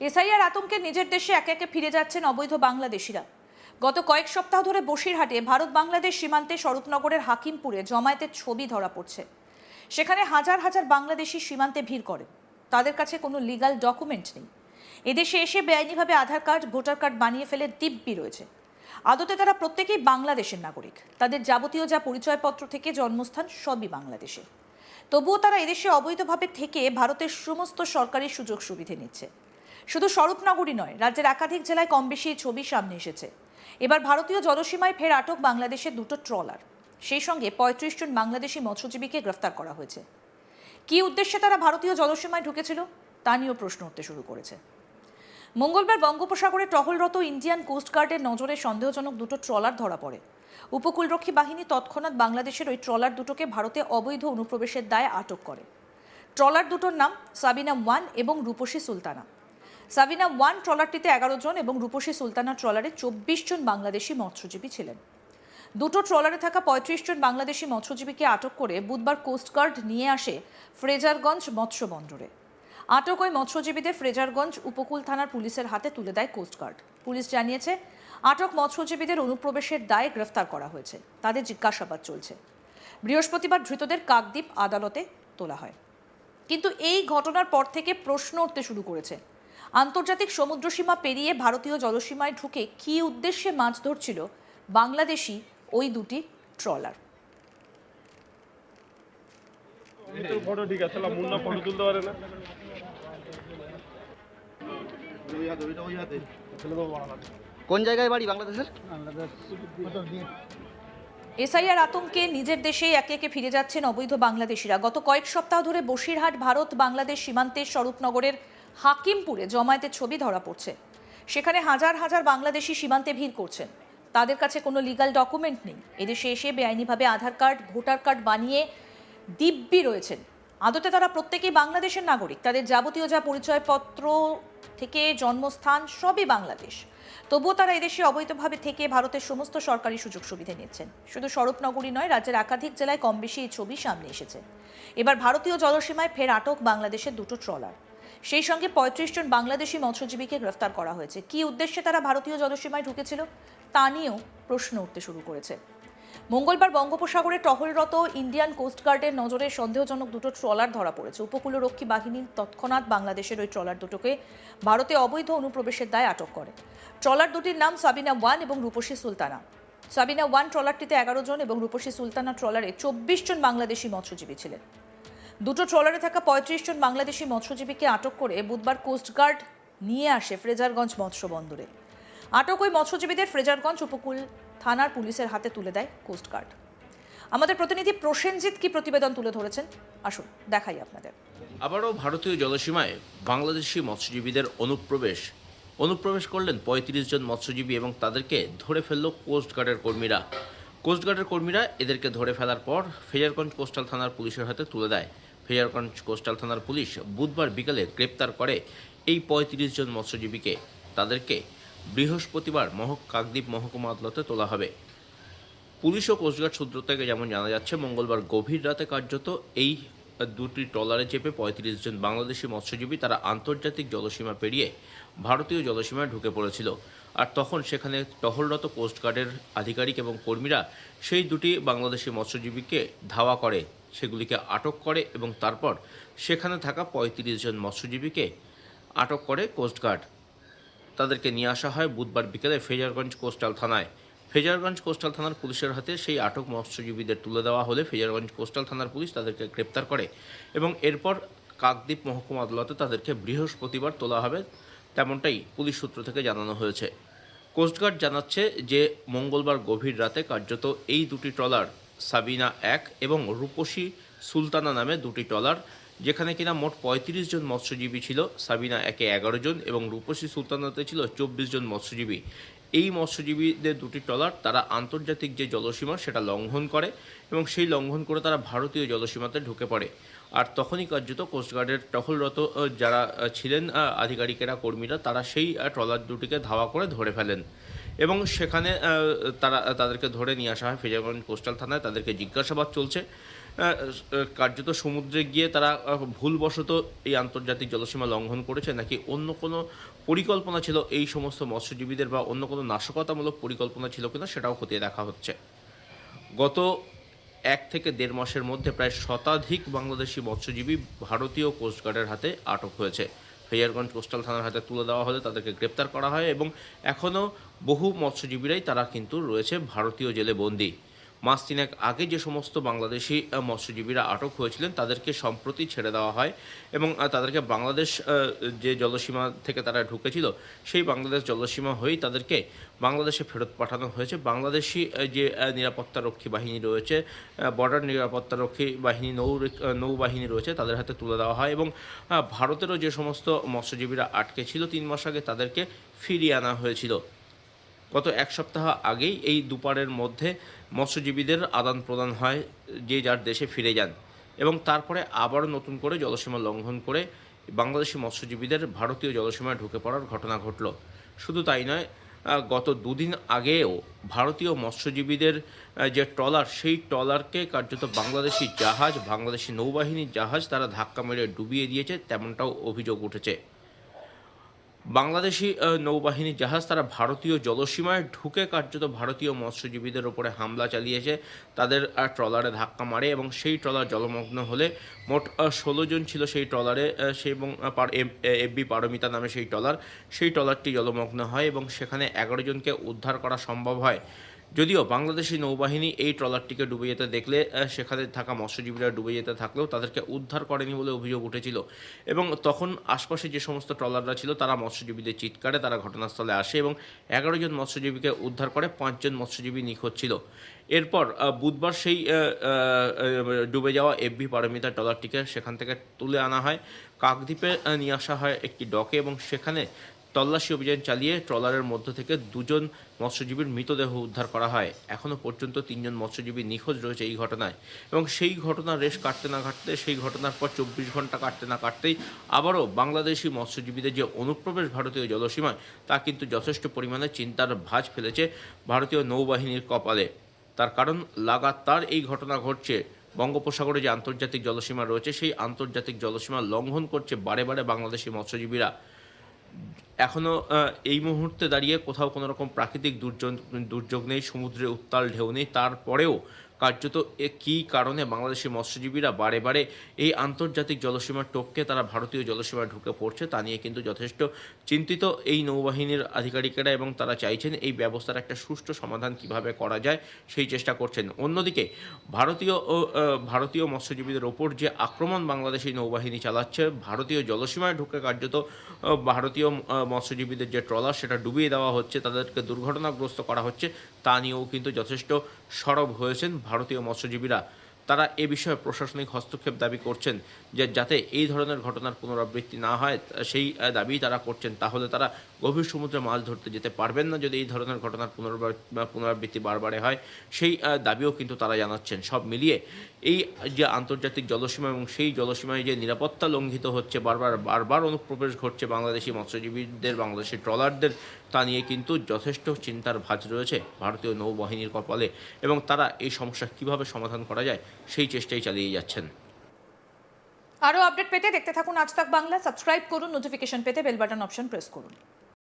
SIR আতঙ্কে নিজের দেশে একে একে ফিরে যাচ্ছেন অবৈধ বাংলাদেশিরা। গত কয়েক সপ্তাহ ধরে বসিরহাটে ভারত বাংলাদেশ সীমান্তে স্বরূপনগরের হাকিমপুরে জমায়েতের ছবি ধরা পড়ছে। সেখানে হাজার হাজার বাংলাদেশি সীমান্তে ভিড় করে। তাদের কাছে কোনো লিগ্যাল ডকুমেন্ট নেই। এদেশে এসে বেআইনিভাবে আধার কার্ড, ভোটার কার্ড বানিয়ে ফেলে দিব্যি রয়েছে। আদতে তারা প্রত্যেকেই বাংলাদেশের নাগরিক। তাদের যাবতীয় যা পরিচয়পত্র থেকে জন্মস্থান সবই বাংলাদেশে। তবুও তারা এদেশে অবৈধভাবে থেকে ভারতের সমস্ত সরকারি সুযোগ সুবিধে নিচ্ছে। শুধু স্বরূপনগরী নয়, রাজ্যের একাধিক জেলায় কম বেশি ছবি সামনে এসেছে। এবার ভারতীয় জলসীমায় ফের আটক বাংলাদেশের দুটো ট্রলার। সেই সঙ্গে পঁয়ত্রিশ জন বাংলাদেশি মৎস্যজীবীকে গ্রেফতার করা হয়েছে। কী উদ্দেশ্যে তারা ভারতীয় জলসীমায় ঢুকেছিল, তা নিয়েও প্রশ্ন উঠতে শুরু করেছে। মঙ্গলবার বঙ্গোপসাগরে টহলরত ইন্ডিয়ান কোস্টগার্ডের নজরে সন্দেহজনক দুটো ট্রলার ধরা পড়ে। উপকূলরক্ষী বাহিনী তৎক্ষণাৎ বাংলাদেশের ওই ট্রলার দুটোকে ভারতে অবৈধ অনুপ্রবেশের দায়ে আটক করে। ট্রলার দুটোর নাম সাবিনা ওয়ান এবং রূপসী সুলতানা। সাবিনা ওয়ান ট্রলারটিতে এগারো জন এবং রূপসী সুলতানা ট্রলারে চব্বিশ জন বাংলাদেশি মৎস্যজীবী ছিলেন। দুটো ট্রলারে থাকা পঁয়ত্রিশ জন বাংলাদেশি মৎস্যজীবীকে আটক করে বুধবার কোস্টগার্ড নিয়ে আসে ফ্রেজারগঞ্জ মৎস্য বন্দরে। আটক ওই মৎস্যজীবীদের ফ্রেজারগঞ্জ উপকূল থানার পুলিশের হাতে তুলে দেয় কোস্টগার্ড পুলিশ জানিয়েছে, আটক মৎস্যজীবীদের অনুপ্রবেশের দায়ে গ্রেফতার করা হয়েছে। তাদের জিজ্ঞাসাবাদ চলছে। বৃহস্পতিবার ধৃতদের কাকদ্বীপ আদালতে তোলা হয়। কিন্তু এই ঘটনার পর থেকে প্রশ্ন উঠতে শুরু করেছে। আন্তর্জাতিক সমুদ্রসীমা পেরিয়ে ভারতীয় জলসীমায় ঢুকে কী উদ্দেশ্যে মাছ ধরছিল বাংলাদেশি ওই দুটি ট্রলার? ফটো ঠিক আছে মুন্না ফটো তুলতে পারে না কোন জায়গায় বাড়ি বাংলাদেশের? এসআইআর আতঙ্কে নিজের দেশে একে একে ফিরে যাচ্ছেন অবৈধ বাংলাদেশিরা। গত কয়েক সপ্তাহ ধরে বসিরহাট ভারত বাংলাদেশ সীমান্তের স্বরূপনগরের হাকিমপুরে জমায়েতের ছবি ধরা পড়ছে। সেখানে হাজার হাজার বাংলাদেশি সীমান্তে ভিড় করছেন। তাদের কাছে কোনো লিগাল ডকুমেন্ট নেই। এদেশে এসে বেআইনিভাবে আধার কার্ড, ভোটার কার্ড বানিয়ে দিব্যি রয়েছেন। আদতে তারা প্রত্যেকেই বাংলাদেশের নাগরিক। তাদের যাবতীয় যা পরিচয়পত্র থেকে জন্মস্থান সবই বাংলাদেশ। তবুও তারা এদেশে অবৈধভাবে থেকে ভারতের সমস্ত সরকারি সুযোগ সুবিধা নিচ্ছেন। শুধু স্বরূপনগরী নয়, রাজ্যের একাধিক জেলায় কম বেশি এই ছবি সামনে এসেছে। এবার ভারতীয় জলসীমায় ফের আটক বাংলাদেশের দুটো ট্রলার সেই সঙ্গে পঁয়ত্রিশ জন বাংলাদেশি মৎস্যজীবীকে গ্রেফতার করা হয়েছে। কি উদ্দেশ্যে তারা ভারতীয় জলসীমায় ঢুকেছিল, তা নিয়েও প্রশ্ন উঠতে শুরু করেছে। মঙ্গলবার বঙ্গোপসাগরে টহলরত ইন্ডিয়ান কোস্টগার্ডের নজরে সন্দেহজনক দুটো ট্রলার ধরা পড়েছে। উপকূলরক্ষী বাহিনী তৎক্ষণাৎ বাংলাদেশের ওই ট্রলার দুটোকে ভারতে অবৈধ অনুপ্রবেশের দায়ে আটক করে। ট্রলার দুটির নাম সাবিনা ওয়ান এবং রূপসী সুলতানা। সাবিনা ওয়ান ট্রলারটিতে এগারো জন এবং রূপসী সুলতানা ট্রলারে চব্বিশ জন বাংলাদেশি মৎস্যজীবী ছিলেন। দুটো ট্রলারে থাকা পঁয়ত্রিশ জন বাংলাদেশি মৎস্যজীবীকে আটক করে বুধবার কোস্টগার্ড নিয়ে আসে ফ্রেজারগঞ্জ মৎস্য বন্দরে। আটক ওই মৎস্যজীবীদের ফ্রেজারগঞ্জ উপকূল থানার পুলিশের হাতে তুলে দেয় কোস্টগার্ড আমাদের প্রতিনিধি প্রসেনজিৎ কি প্রতিবেদন তুলে ধরেছেন? আসুন, দেখাই আপনাদের। আবারও ভারতীয় জলসীমায় বাংলাদেশি মৎস্যজীবীদের অনুপ্রবেশ। অনুপ্রবেশ করলেন পঁয়ত্রিশ জন মৎস্যজীবী এবং তাদেরকে ধরে ফেলল কোস্টগার্ডের কর্মীরা। কোস্টগার্ডের কর্মীরা এদেরকে ধরে ফেলার পর ফেজারগঞ্জ কোস্টাল থানার পুলিশের হাতে তুলে দেয়। ফেজারগঞ্জ কোস্টাল থানার পুলিশ বুধবার বিকালে গ্রেপ্তার করে এই পঁয়ত্রিশ জন মৎস্যজীবীকে। তাদেরকে বৃহস্পতিবার মহক, কাকদ্বীপ মহকুমা আদালতে তোলা হবে। পুলিশ ও কোস্টগার্ড সূত্র থেকে যেমন জানা যাচ্ছে, মঙ্গলবার গভীর রাতে কার্যত এই দুটি ট্রলারে চেপে পঁয়ত্রিশ জন বাংলাদেশি মৎস্যজীবী তারা আন্তর্জাতিক জলসীমা পেরিয়ে ভারতীয় জলসীমায় ঢুকে পড়েছিল। আর তখন সেখানে টহলরত কোস্টগার্ডের আধিকারিক এবং কর্মীরা সেই দুটি বাংলাদেশি মৎস্যজীবীকে ধাওয়া করে। সেগুলিকে আটক করে এবং তারপর সেখানে থাকা পঁয়ত্রিশ জন মৎস্যজীবীকে আটক করে কোস্টগার্ড তাদেরকে নিয়ে আসা হয় বুধবার বিকেলে ফেজারগঞ্জ কোস্টাল থানায়। ফেজারগঞ্জ কোস্টাল থানার পুলিশের হাতে সেই আটক মৎস্যজীবীদের তুলে দেওয়া হলে ফেজারগঞ্জ কোস্টাল থানার পুলিশ তাদেরকে গ্রেপ্তার করে এবং এরপর কাকদ্বীপ মহকুমা আদালতে তাদেরকে বৃহস্পতিবার তোলা হবে, তেমনটাই পুলিশ সূত্র থেকে জানানো হয়েছে। কোস্টগার্ড জানাচ্ছে যে মঙ্গলবার গভীর রাতে কার্যত এই দুটি ট্রলার সাবিনা এক এবং রূপসী সুলতানা নামে দুটি ট্রলার যেখানে কিনা মোট পঁয়ত্রিশ জন মৎস্যজীবী ছিল। সাবিনা একে এগারো জন এবং রূপসী সুলতানাতে ছিল চব্বিশ জন মৎস্যজীবী। এই মৎস্যজীবীদের দুটি ট্রলার তারা আন্তর্জাতিক যে জলসীমা সেটা লঙ্ঘন করে এবং সেই লঙ্ঘন করে তারা ভারতীয় জলসীমাতে ঢুকে পড়ে। আর তখনই কার্যত কোস্টগার্ডের টহলরত যারা ছিলেন আধিকারিকেরা, কর্মীরা, তারা সেই ট্রলার দুটিকে ধাওয়া করে ধরে ফেলেন। এবং সেখানে তারা, তাদেরকে ধরে নিয়ে আসা হয়। ফেজারগঞ্জ কোস্টাল থানায় তাদেরকে জিজ্ঞাসাবাদ চলছে। কার্যত সমুদ্রে গিয়ে তারা ভুলবশত এই আন্তর্জাতিক জলসীমা লঙ্ঘন করেছে। নাকি অন্য কোনো পরিকল্পনা ছিল এই সমস্ত মৎস্যজীবীদের বা অন্য কোনো নাশকতামূলক পরিকল্পনা ছিল কিনা সেটাও খতিয়ে দেখা হচ্ছে। গত এক থেকে দেড় মাসের মধ্যে প্রায় শতাধিক বাংলাদেশি মৎস্যজীবী ভারতীয় কোস্টগার্ডের হাতে আটক হয়েছে। ফেয়ারগঞ্জ কোস্টাল থানার হাতে তুলে দেওয়া হলে তাদেরকে গ্রেপ্তার করা হয় এবং এখনও বহু মৎস্যজীবীরাই তারা কিন্তু রয়েছে ভারতীয় জেলে বন্দী। মাস তিনেক আগে যে সমস্ত বাংলাদেশি মৎস্যজীবীরা আটক হয়েছিলেন, তাদেরকে সম্প্রতি ছেড়ে দেওয়া হয় এবং তাদেরকে বাংলাদেশ যে জলসীমা থেকে তারা ঢুকেছিল, সেই বাংলাদেশ জলসীমা হয়েই তাদেরকে বাংলাদেশে ফেরত পাঠানো হয়েছে। বাংলাদেশি যে নিরাপত্তারক্ষী বাহিনী রয়েছে বর্ডার নিরাপত্তারক্ষী বাহিনী, নৌ নৌবাহিনী রয়েছে, তাদের হাতে তুলে দেওয়া হয় এবং ভারতেরও যে সমস্ত মৎস্যজীবীরা আটকে ছিল, তিন মাস আগে তাদেরকে ফিরিয়ে আনা হয়েছিল। গত এক সপ্তাহ আগেই এই দুপারের মধ্যে মৎস্যজীবীদের আদান প্রদান হয়, যে যার দেশে ফিরে যান এবং তারপরে আবারও নতুন করে জলসীমা লঙ্ঘন করে বাংলাদেশি মৎস্যজীবীদের ভারতীয় জলসীমায় ঢুকে পড়ার ঘটনা ঘটল। শুধু তাই নয় গত দুদিন আগেও ভারতীয় মৎস্যজীবীদের যে ট্রলার, সেই ট্রলারকে কার্যত বাংলাদেশি জাহাজ, বাংলাদেশি নৌবাহিনীর জাহাজ তারা ধাক্কা মেরে ডুবিয়ে দিয়েছে, তেমনটাও অভিযোগ উঠেছে। বাংলাদেশি নৌবাহিনী জাহাজ তারা ভারতীয় জলসীমায় ঢুকে কার্যত ভারতীয় মৎস্যজীবীদের ওপরে হামলা চালিয়েছে। তাদের ট্রলারে ধাক্কা মারে এবং সেই ট্রলার জলমগ্ন হলে মোট ষোলো জন ছিল সেই ট্রলারে আহ, সে এবং এফবি পারমিতা নামে সেই ট্রলার। সেই ট্রলারটি জলমগ্ন হয় এবং সেখানে এগারো জনকে উদ্ধার করা সম্ভব হয়। যদিও বাংলাদেশি নৌবাহিনী এই ট্রলারটিকে ডুবে যেতে দেখলে সেখানে থাকা মৎস্যজীবীরা ডুবে যেতে থাকলেও তাদেরকে উদ্ধার করেনি বলে অভিযোগ উঠেছিল। এবং তখন আশপাশে যে সমস্ত ট্রলাররা ছিল, তারা মৎস্যজীবীদের চিৎকারে তারা ঘটনাস্থলে আসে এবং এগারো জন মৎস্যজীবীকে উদ্ধার করে পাঁচজন মৎস্যজীবী নিখোঁজ ছিল। এরপর বুধবার সেই ডুবে যাওয়া এফবি পারমিতা ট্রলারটিকে সেখান থেকে তুলে আনা হয়। কাকদ্বীপে নিয়ে আসা হয় একটি ডকে এবং সেখানে তল্লাশি অভিযান চালিয়ে ট্রলারের মধ্য থেকে দুজন মৎস্যজীবীর মৃতদেহ উদ্ধার করা হয়। এখনও পর্যন্ত তিনজন মৎস্যজীবী নিখোঁজ রয়েছে এই ঘটনায় এবং সেই ঘটনার রেশ কাটতে না কাটতে, সেই ঘটনার পর চব্বিশ ঘণ্টা কাটতে না কাটতেই আবারও বাংলাদেশি মৎস্যজীবীদের যে অনুপ্রবেশ ভারতীয় জলসীমায়, তা কিন্তু যথেষ্ট পরিমাণে চিন্তার ভাঁজ ফেলেছে ভারতীয় নৌবাহিনীর কপালে। তার কারণ, লাগাতার এই ঘটনা ঘটছে। বঙ্গোপসাগরে যে আন্তর্জাতিক জলসীমা রয়েছে, সেই আন্তর্জাতিক জলসীমা লঙ্ঘন করছে বারে বারে বাংলাদেশি মৎস্যজীবীরা। এখনও এই মুহূর্তে দাঁড়িয়ে কোথাও কোনো রকম প্রাকৃতিক দুর্যোগ দুর্যোগ নেই, সমুদ্রে উত্তাল ঢেউ নেই, তারপরেও কার্যত কী কারণে বাংলাদেশি মৎস্যজীবীরা বারে বারে এই আন্তর্জাতিক জলসীমার টপকে তারা ভারতীয় জলসীমায় ঢুকে পড়ছে, তা নিয়ে কিন্তু যথেষ্ট চিন্তিত এই নৌবাহিনীর আধিকারিকেরা এবং তারা চাইছেন এই ব্যবস্থার একটা সুষ্ঠু সমাধান কীভাবে করা যায় সেই চেষ্টা করছেন। অন্যদিকে ভারতীয় ও ভারতীয় মৎস্যজীবীদের ওপর যে আক্রমণ বাংলাদেশি নৌবাহিনী চালাচ্ছে, ভারতীয় জলসীমায় ঢুকে কার্যত ভারতীয় মৎস্যজীবীদের যে ট্রলার সেটা ডুবিয়ে দেওয়া হচ্ছে, তাদেরকে দুর্ঘটনাগ্রস্ত করা হচ্ছে। তা নিয়েও কিন্তু যথেষ্ট সরব হয়েছেন ভারতীয় মৎস্যজীবীরা। তারা এ বিষয়ে প্রশাসনিক হস্তক্ষেপ দাবি করছেন যে যাতে এই ধরনের ঘটনার পুনরাবৃত্তি না হয়, সেই দাবি তারা করছেন। তাহলে তারা গভীর সমুদ্রে মাছ ধরতে যেতে পারবেন না যদি এই ধরনের ঘটনার পুনরাবৃত্তি বারবারে হয়। সেই দাবিও কিন্তু তারা জানাচ্ছেন। সব মিলিয়ে এই যে আন্তর্জাতিক জলসীমা এবং সেই জলসীমায় যে নিরাপত্তা লঙ্ঘিত হচ্ছে, বারবার বারবার অনুপ্রবেশ ঘটছে বাংলাদেশি মৎস্যজীবীদের, বাংলাদেশি ট্রলারদের, তা নিয়ে কিন্তু যথেষ্ট চিন্তার ভাঁজ রয়েছে ভারতীয় নৌবাহিনীর কপালে। এবং তারা এই সমস্যা কীভাবে সমাধান করা যায়, সেই চেষ্টাই চালিয়ে যাচ্ছেন। আরও আপডেট পেতে দেখতে থাকুন আজ তাক বাংলা। সাবস্ক্রাইব করুন, নোটিফিকেশন পেতে বেল বাটন অপশন প্রেস করুন।